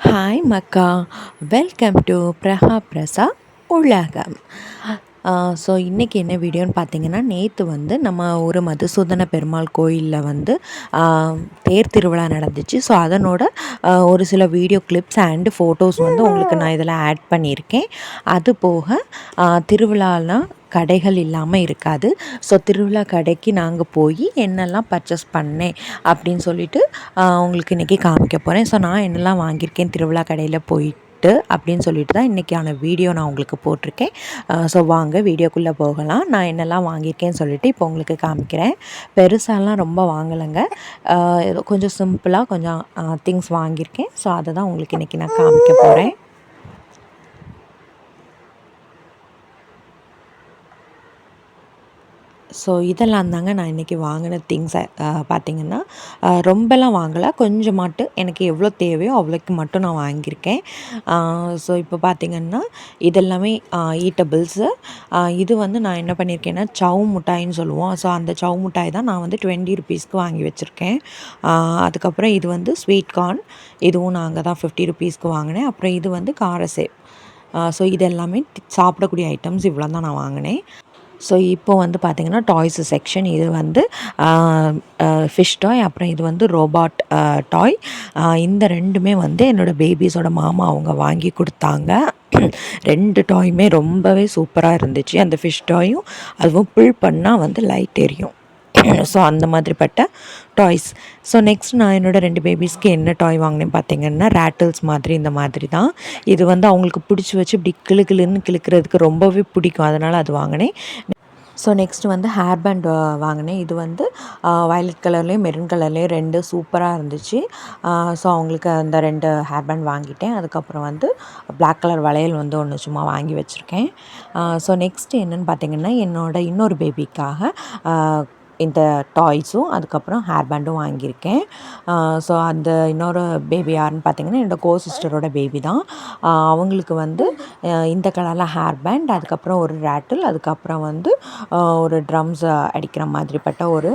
Hi மக்கா welcome to பிரஹா பிரசா உலகம் ஸோ இன்றைக்கி என்ன வீடியோன்னு பார்த்தீங்கன்னா நேற்று வந்து நம்ம ஒரு மதுசூதன பெருமாள் கோயிலில் வந்து uh, தேர் திருவிழா நடந்துச்சு. ஸோ அதனோட uh, ஒரு சில வீடியோ கிளிப்ஸ் அண்டு ஃபோட்டோஸ் வந்து உங்களுக்கு நான் இதில் ஆட் பண்ணியிருக்கேன். அது போக uh, திருவிழாலாம் கடைகள் இல்லாமல் இருக்காது. ஸோ திருவிழா கடைக்கு நாங்கள் போய் என்னெல்லாம் பர்ச்சேஸ் பண்ணேன் அப்படின்னு சொல்லிட்டு உங்களுக்கு இன்றைக்கி காமிக்க போகிறேன் ஸோ நான் என்னெல்லாம் வாங்கியிருக்கேன் திருவிழா கடையில் போயிட்டு அப்படின்னு சொல்லிட்டு தான் இன்றைக்கான வீடியோ நான் உங்களுக்கு போட்டிருக்கேன். ஸோ வாங்க வீடியோக்குள்ளே போகலாம். நான் என்னெல்லாம் வாங்கியிருக்கேன்னு சொல்லிட்டு இப்போ உங்களுக்கு காமிக்கிறேன். பெருசாலாம் ரொம்ப வாங்கலைங்க. கொஞ்சம் சிம்பிளாக கொஞ்சம் திங்ஸ் வாங்கியிருக்கேன். ஸோ அதை தான் உங்களுக்கு இன்றைக்கி நான் காமிக்க போகிறேன் ஸோ இதெல்லாம் தாங்க நான் இன்றைக்கி வாங்கின திங்ஸை பார்த்திங்கன்னா ரொம்பலாம் வாங்கலை. கொஞ்சமாட்டு எனக்கு எவ்வளோ தேவையோ அவ்வளோக்கு மட்டும் நான் வாங்கியிருக்கேன். ஸோ இப்போ பார்த்திங்கன்னா இதெல்லாமே ஈட்டபிள்ஸு இது வந்து நான் என்ன பண்ணியிருக்கேன்னா சவு முட்டாயின்னு சொல்லுவோம். ஸோ அந்த சவு மிட்டாய் தான் நான் வந்து டுவெண்ட்டி ருபீஸ்க்கு வாங்கி வச்சுருக்கேன். அதுக்கப்புறம் இது வந்து ஸ்வீட் கார்ன் இதுவும் நான் அங்கே தான் ஃபிஃப்டி ருபீஸ்க்கு வாங்கினேன். அப்புறம் இது வந்து காரசேவ் ஸோ இது எல்லாமே சாப்பிடக்கூடிய ஐட்டம்ஸ் இவ்வளோ தான் நான் வாங்கினேன். ஸோ இப்போ வந்து பார்த்திங்கன்னா டாய்ஸ் செக்ஷன் இது வந்து ஃபிஷ் டாய் அப்புறம் இது வந்து ரோபாட் டாய் இந்த ரெண்டுமே வந்து என்னோடய பேபிஸோட மாமா அவங்க வாங்கி கொடுத்தாங்க. ரெண்டு டாயுமே ரொம்பவே சூப்பராக இருந்துச்சு. அந்த ஃபிஷ் டாயும் அதுவும் புல் பண்ணால் வந்து லைட் எரியும். ஸோ அந்த மாதிரிப்பட்ட டாய்ஸ் ஸோ நெக்ஸ்ட் நான் என்னோடய ரெண்டு பேபிஸ்க்கு என்ன டாய் வாங்கினேன் பார்த்தீங்கன்னா ரேட்டில்ஸ் மாதிரி இந்த மாதிரி தான் இது வந்து அவங்களுக்கு பிடிச்சி வச்சு இப்படி கிளு கிளுன்னு கிளுக்கிறதுக்கு ரொம்பவே பிடிக்கும். அதனால் அது வாங்கினேன். ஸோ நெக்ஸ்ட் வந்து ஹேர் பேண்ட் வாங்கினேன். இது வந்து வயலட் கலர்லேயும் மெரூன் கலர்லேயும் ரெண்டு சூப்பராக இருந்துச்சு. ஸோ அவங்களுக்கு அந்த ரெண்டு ஹேர் பேண்ட் வாங்கிட்டேன். அதுக்கப்புறம் வந்து பிளாக் கலர் வளையல் வந்து ஒன்று சும்மா வாங்கி வச்சுருக்கேன். ஸோ நெக்ஸ்ட் என்னென்னு பார்த்தீங்கன்னா என்னோடய இன்னொரு பேபிக்காக இந்த டாய்ஸும் அதுக்கப்புறம் ஹேர் பேண்டும் வாங்கியிருக்கேன் ஸோ அந்த இன்னொரு பேபி யாருன்னு பார்த்தீங்கன்னா என்னோடய கோ சிஸ்டரோட பேபி தான் அவங்களுக்கு வந்து இந்த கலரில் ஹேர் பேண்ட் அதுக்கப்புறம் ஒரு ரேட்டில் அதுக்கப்புறம் வந்து ஒரு ட்ரம்ஸ் அடிக்கிற மாதிரிப்பட்ட ஒரு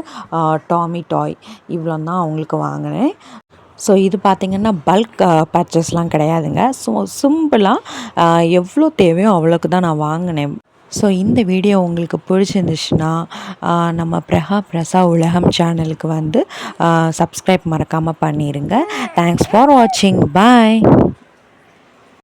டாமி டாய் இவ்வளோ தான் அவங்களுக்கு வாங்கினேன். ஸோ இது பார்த்திங்கன்னா பல்க் பர்ச்சேஸ்லாம் கிடையாதுங்க. ஸோ சிம்பிளாக எவ்வளோ தேவையோ அவ்வளோக்கு தான் நான் வாங்கினேன். ஸோ இந்த வீடியோ உங்களுக்கு பிடிச்சிருந்துச்சுன்னா நம்ம பிரகா பிரசா உலகம் சேனலுக்கு வந்து சப்ஸ்கிரைப் மறக்காமல் பண்ணிடுங்க தேங்க்ஸ் ஃபார் வாட்சிங் பாய்